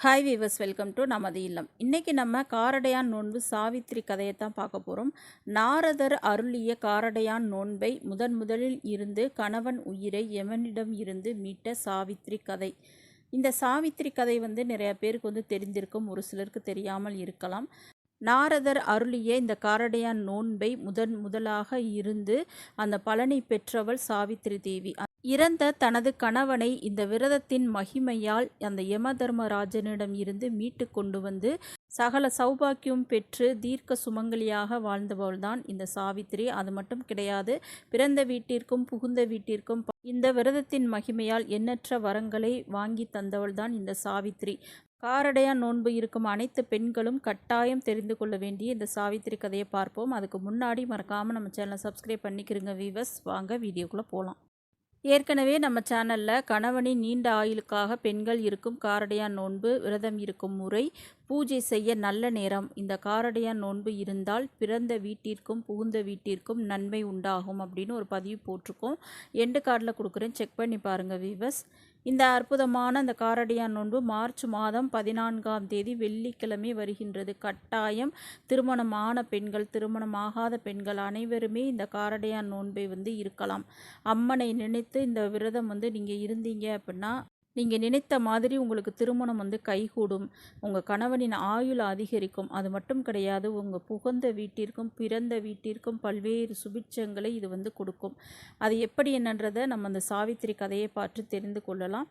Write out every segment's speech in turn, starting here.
Hi viewers welcome to நமது இல்லம். இன்றைக்கி நம்ம காரடையான் நோன்பு சாவித்திரி கதையை தான் பார்க்க போகிறோம் நாரதர் அருளிய காரடையான் நோன்பை முதன் முதலில் இருந்து கணவன் உயிரை எவனிடம் இருந்து மீட்ட சாவித்திரி கதை. இந்த சாவித்திரி கதை வந்து நிறைய பேருக்கு வந்து தெரிந்திருக்கும் ஒரு சிலருக்கு தெரியாமல் இருக்கலாம். நாரதர் அருளிய இந்த காரடையான் நோன்பை முதன் முதலாக இருந்து அந்த பலனை பெற்றவள் சாவித்திரி தேவி. இறந்த தனது கணவனை இந்த விரதத்தின் மகிமையால் அந்த யமதர்மராஜனிடம் இருந்து மீட்டு கொண்டு வந்து சகல சௌபாக்கியம் பெற்று தீர்க்க சுமங்கலியாக வாழ்ந்தவள்தான் இந்த சாவித்திரி. அது மட்டும் கிடையாது பிறந்த வீட்டிற்கும் புகுந்த வீட்டிற்கும் இந்த விரதத்தின் மகிமையால் எண்ணற்ற வரங்களை வாங்கி தந்தவள்தான் இந்த சாவித்திரி. காரடையா நோன்பு இருக்கும் அனைத்து பெண்களும் கட்டாயம் தெரிந்து கொள்ள வேண்டிய இந்த சாவித்திரி கதையை பார்ப்போம். அதுக்கு முன்னாடி மறக்காமல் நம்ம சேனலை சப்ஸ்கிரைப் பண்ணிக்கிறோங்க வீவர்ஸ் வாங்க வீடியோக்குள்ளே போகலாம் ஏற்கனவே நம்ம சேனலில் கணவனின் நீண்ட ஆயுளுக்காக பெண்கள் இருக்கும் காரடையான் நோன்பு விரதம் இருக்கும் முறை பூஜை செய்ய நல்ல நேரம். இந்த காரடையான் நோன்பு இருந்தால் பிறந்த வீட்டிற்கும் புகுந்த வீட்டிற்கும் நன்மை உண்டாகும் அப்படின்னு ஒரு பதிவு போட்டிருக்கோம். எண்டு கார்டில் கொடுக்குறேன். செக் பண்ணி பாருங்கள் வீவர்ஸ் இந்த அற்புதமான அந்த காரடையான் நோன்பு மார்ச் மாதம் பதினான்காம் தேதி வெள்ளிக்கிழமை வருகின்றது. கட்டாயம் திருமணமான பெண்கள் திருமணமாகாத பெண்கள் அனைவருமே இந்த காரடையான் நோன்பை வந்து இருக்கலாம். அம்மனை நினைத்து இந்த விரதம் வந்து நீங்கள் இருந்தீங்க அப்படின்னா நீங்கள் நினைத்த மாதிரி உங்களுக்கு திருமணம் வந்து கைகூடும். உங்கள் கணவனின் ஆயுள் அதிகரிக்கும். அது மட்டும் கிடையாது உங்கள் புகுந்த வீட்டிற்கும் பிறந்த வீட்டிற்கும் பல்வேறு சுபிட்சங்களை இது வந்து கொடுக்கும். அது எப்படி என்னன்றதை நம்ம அந்த சாவித்திரி கதையை பார்த்து தெரிந்து கொள்ளலாம்.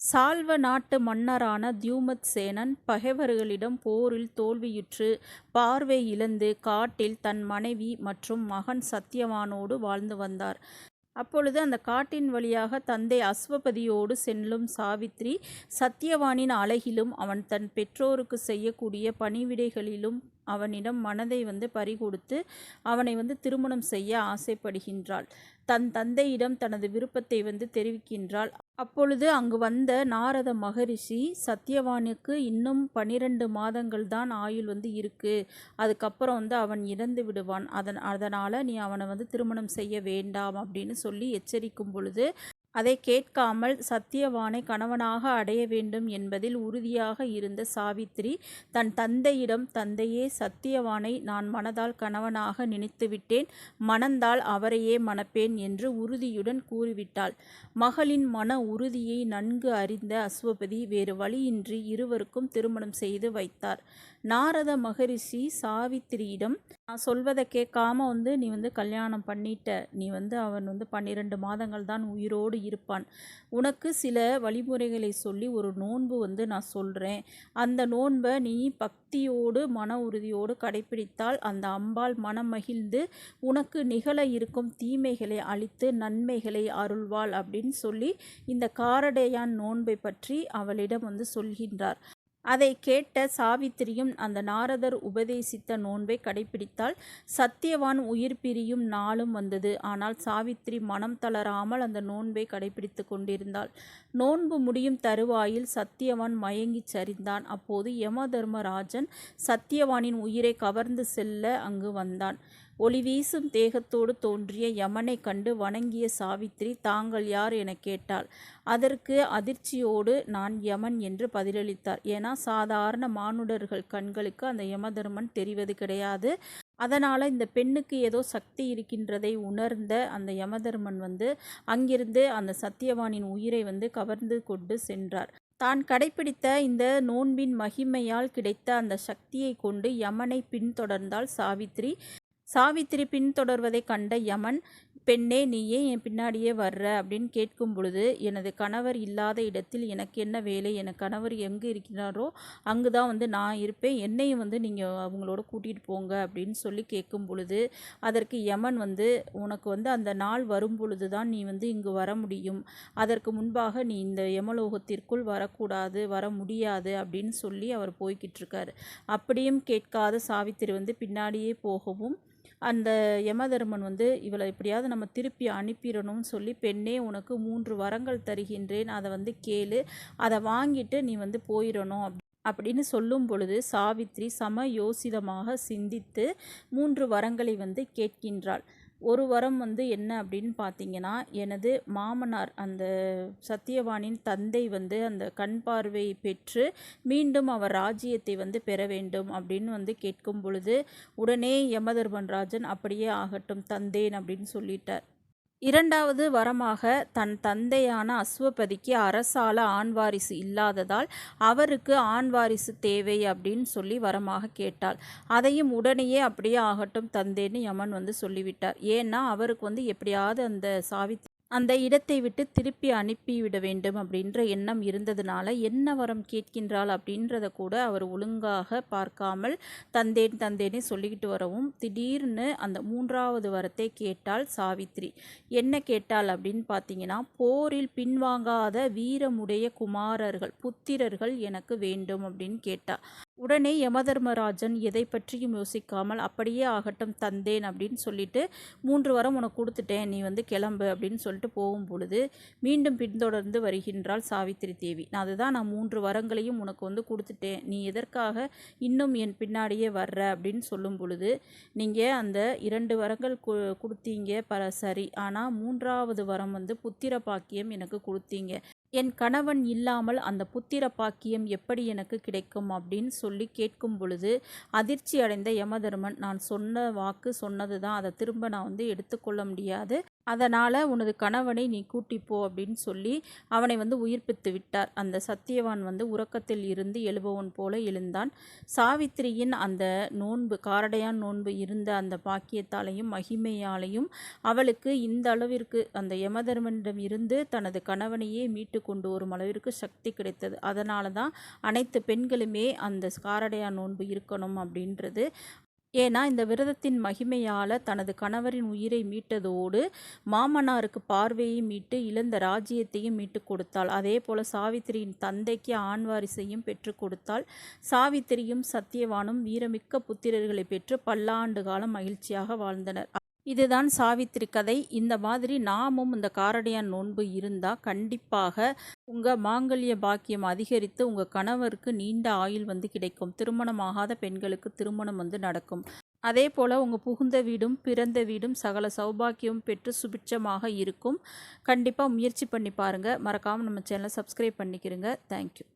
சால்வ நாட்டு மன்னரான தியூமத் சேனன் பகைவர்களிடம் போரில் தோல்வியுற்று பார்வை இழந்து காட்டில் தன் மனைவி மற்றும் மகன் சத்தியவானோடு வாழ்ந்து வந்தார். அப்பொழுது அந்த காட்டின் வழியாக தந்தை அஸ்வபதியோடு செல்லும் சாவித்ரி சத்தியவானின் அழகிலும் அவன் தன் பெற்றோருக்கு செய்யக்கூடிய பணிவிடைகளிலும் அவனிடம் மனதை வந்து பறிகொடுத்து அவனை வந்து திருமணம் செய்ய ஆசைப்படுகின்றாள். தன் தந்தையிடம் தனது விருப்பத்தை வந்து தெரிவிக்கின்றாள். அப்பொழுது அங்கு வந்த நாரத மகரிஷி சத்தியவானுக்கு இன்னும் பனிரெண்டு மாதங்கள் தான் ஆயுள் வந்து இருக்கு. அதுக்கப்புறம் வந்து அவன் இறந்து விடுவான். அதன் அதனால் நீ அவனை வந்து திருமணம் செய்ய வேண்டாம் அப்படின்னு சொல்லி எச்சரிக்கும் பொழுது அதை கேட்காமல் சத்தியவானை கணவனாக அடைய வேண்டும் என்பதில் உறுதியாக இருந்த சாவித்திரி தன் தந்தையிடம் தந்தையே சத்தியவானை நான் மனதால் கணவனாக நினைத்துவிட்டேன் மணந்தால் அவரையே மணப்பேன் என்று உறுதியுடன் கூறிவிட்டாள். மகளின் மன உறுதியை நன்கு அறிந்த அஸ்வபதி வேறு வழியின்றி இருவருக்கும் திருமணம் செய்து வைத்தார். நாரத மகரிஷி சாவித்திரியிடம் நான் சொல்வதை கேட்காம வந்து நீ வந்து கல்யாணம் பண்ணிட்ட. நீ வந்து அவன் வந்து பன்னிரெண்டு மாதங்கள் தான் உயிரோடு இருப்பான். உனக்கு சில வழிமுறைகளை சொல்லி ஒரு நோன்பு வந்து நான் சொல்கிறேன் அந்த நோன்பை நீ பக்தியோடு மன உறுதியோடு கடைப்பிடித்தால் அந்த அம்பாள் மனம் மகிழ்ந்து உனக்கு நிகழ இருக்கும் தீமைகளை அழித்து நன்மைகளை அருள்வாள் அப்படின்னு சொல்லி இந்த காரடையான் நோன்பை பற்றி அவளிடம் வந்து சொல்கின்றார். அதை கேட்ட சாவித்திரியும் அந்த நாரதர் உபதேசித்த நோன்பை கடைபிடித்தால் சத்தியவான் உயிர் பிரியும் நாளும் வந்தது. ஆனால் சாவித்திரி மனம் தளராமல் அந்த நோன்பை கடைபிடித்து கொண்டிருந்தாள். நோன்பு முடியும் தருவாயில் சத்தியவான் மயங்கிச் சரிந்தான். அப்போது யம தர்மராஜன் சத்தியவானின் உயிரை கவர்ந்து செல்ல அங்கு வந்தான். ஒளி வீசும் தேகத்தோடு தோன்றிய யமனை கண்டு வணங்கிய சாவித்திரி தாங்கள் யார்? என கேட்டாள். அதற்கு அதிர்ச்சியோடு நான் யமன் என்று பதிலளித்தார். ஏன்னா சாதாரண மானுடர்கள் கண்களுக்கு அந்த யமதர்மன் தெரிவது கிடையாது. அதனால் இந்த பெண்ணுக்கு ஏதோ சக்தி இருக்கின்றதை உணர்ந்த அந்த யமதர்மன் வந்து அங்கிருந்து அந்த சத்தியவானின் உயிரை வந்து கவர்ந்து கொண்டு சென்றார். தான் கடைப்பிடித்த இந்த நோன்பின் மகிமையால் கிடைத்த அந்த சக்தியை கொண்டு யமனை பின்தொடர்ந்தால் சாவித்ரி சாவித்திரி பின்தொடர்வதை கண்ட யமன் பெண்ணே நீ ஏன் என் பின்னாடியே வர்ற அப்படின்னு கேட்கும் பொழுது எனது கணவர் இல்லாத இடத்தில் எனக்கு என்ன வேலை? என் கணவர் எங்கே இருக்கிறாரோ அங்கு தான் வந்து நான் இருப்பேன். என்னையும் வந்து நீங்கள் அவங்களோட கூட்டிகிட்டு போங்க அப்படின்னு சொல்லி கேட்கும் பொழுது அதற்கு யமன் வந்து உனக்கு வந்து அந்த நாள் வரும் பொழுது தான் நீ வந்து இங்கு வர முடியும். அதற்கு முன்பாக நீ இந்த யமலோகத்திற்குள் வரக்கூடாது வர முடியாது அப்படின்னு சொல்லி அவர் போய்கிட்டு இருக்காரு. அப்படியும் கேட்காத சாவித்திரி வந்து பின்னாடியே போகவும் அந்த யமதர்மன் வந்து இவளை எப்படியாவது நம்ம திருப்பி அனுப்பிடணும்னு சொல்லி பெண்ணே உனக்கு மூன்று வரங்கள் தருகின்றேன். அதை வந்து கேளு. அதை வாங்கிட்டு நீ வந்து போயிடணும். அப்படி அப்படின்னு சொல்லும் பொழுது சாவித்ரி சம யோசிதமாக சிந்தித்து மூன்று வரங்களை வந்து கேட்கின்றாள். ஒரு வரம் வந்து என்ன அப்படின்னு பார்த்தீங்கன்னா எனது மாமனார் அந்த சத்தியவானின் தந்தை வந்து அந்த கண் பார்வை பெற்று மீண்டும் அவர் ராஜ்யத்தை வந்து பெற வேண்டும் அப்படின்னு வந்து கேட்கும் பொழுது உடனே யமதர்மன்ராஜன் அப்படியே ஆகட்டும் தந்தேன் அப்படின்னு சொல்லிட்டார். இரண்டாவது வரமாக தன் தந்தையான அஸ்வபதிக்கு அரசால ஆண் வாரிசு இல்லாததால் அவருக்கு ஆண் வாரிசு தேவை அப்படின்னு சொல்லி வரமாக கேட்டாள். அதையும் உடனேயே அப்படியே ஆகட்டும் தந்தேன்னு யமன் வந்து சொல்லிவிட்டார். ஏன்னா அவருக்கு வந்து எப்படியாவது அந்த சாவித் அந்த இடத்தை விட்டு திருப்பி அனுப்பிவிட வேண்டும் அப்படின்ற எண்ணம் இருந்ததுனால என்ன வரம் கேட்கின்றாள் அப்படின்றத கூட அவர் ஒழுங்காக பார்க்காமல் தந்தேன் தந்தேனே சொல்லிக்கிட்டு வரவும் திடீர்னு அந்த மூன்றாவது வரத்தை கேட்டால் சாவித்ரி. என்ன கேட்டாள் அப்படின்னு பார்த்தீங்கன்னா போரில் பின்வாங்காத வீரமுடைய குமாரர்கள் புத்திரர்கள் எனக்கு வேண்டும் அப்படின்னு கேட்டாள் உடனே யமதர்மராஜன் எதை பற்றியும் யோசிக்காமல் அப்படியே ஆகட்டும் தந்தேன் அப்படின்னு சொல்லிட்டு மூன்று வரம் உனக்கு கொடுத்துட்டேன் நீ வந்து கிளம்பு அப்படின்னு சொல்லிட்டு போகும் பொழுது மீண்டும் பின்தொடர்ந்து வருகின்றாள் சாவித்திரி தேவி. நான் அதுதான் நான் மூன்று வரங்களையும் உனக்கு வந்து கொடுத்துட்டேன். நீ எதற்காக இன்னும் என் பின்னாடியே வர்ற? அப்படின்னு சொல்லும் பொழுது நீங்கள் அந்த இரண்டு வரங்கள் கு கொடுத்தீங்க பர சரி. ஆனால் மூன்றாவது வரம் வந்து புத்திர பாக்கியம் எனக்கு கொடுத்தீங்க. என் கணவன் இல்லாமல் அந்த புத்திர பாக்கியம் எப்படி எனக்கு கிடைக்கும் அப்படின்னு சொல்லி கேட்கும் பொழுது அதிர்ச்சி அடைந்த யமதர்மன் நான் சொன்ன வாக்கு சொன்னது தான் அதை திரும்ப நான் வந்து எடுத்துக்கொள்ள முடியாது. அதனால் உனது கணவனை நீ கூட்டிப்போ அப்படின்னு சொல்லி அவனை வந்து உயிர்ப்பித்து விட்டார். அந்த சத்தியவான் வந்து உறக்கத்தில் இருந்து எழுபவன் போல எழுந்தான். சாவித்திரியின் அந்த நோன்பு காரடையான் நோன்பு இருந்த அந்த பாக்கியத்தாலையும் மகிமையாலையும் அவளுக்கு இந்த அளவிற்கு அந்த யமதர்மனிடம் இருந்து தனது கணவனையே மீட்டு கொண்டு வரும் அளவிற்கு சக்தி கிடைத்தது. அதனால தான் அனைத்து பெண்களுமே அந்த காரடையான் நோன்பு இருக்கணும் அப்படின்றது. ஏன்னா இந்த விரதத்தின் மகிமையால் தனது கணவரின் உயிரை மீட்டதோடு மாமனாருக்கு பார்வையை மீட்டு இழந்த ராஜ்யத்தையும் மீட்டு கொடுத்தாள். அதே போல சாவித்திரியின் தந்தைக்கு ஆண் வாரிசையும் பெற்று கொடுத்தாள். சாவித்திரியும் சத்தியவானும் வீரமிக்க புத்திரர்களை பெற்று பல்லாண்டு காலம் மகிழ்ச்சியாக வாழ்ந்தனர். இதுதான் சாவித்திரி கதை. இந்த மாதிரி நாமும் இந்த காரடையான் நோன்பு இருந்தால் கண்டிப்பாக உங்கள் மாங்கல்ய பாக்கியம் அதிகரித்து உங்கள் கணவருக்கு நீண்ட ஆயுள் வந்து கிடைக்கும். திருமணமாகாத பெண்களுக்கு திருமணம் வந்து நடக்கும். அதே போல் உங்கள் புகுந்த வீடும் பிறந்த வீடும் சகல சௌபாக்கியமும் பெற்று சுபிட்சமாக இருக்கும். கண்டிப்பாக முயற்சி பண்ணி பாருங்கள் மறக்காமல் நம்ம சேனலை சப்ஸ்கிரைப் பண்ணிக்கிறங்க தேங்க்யூ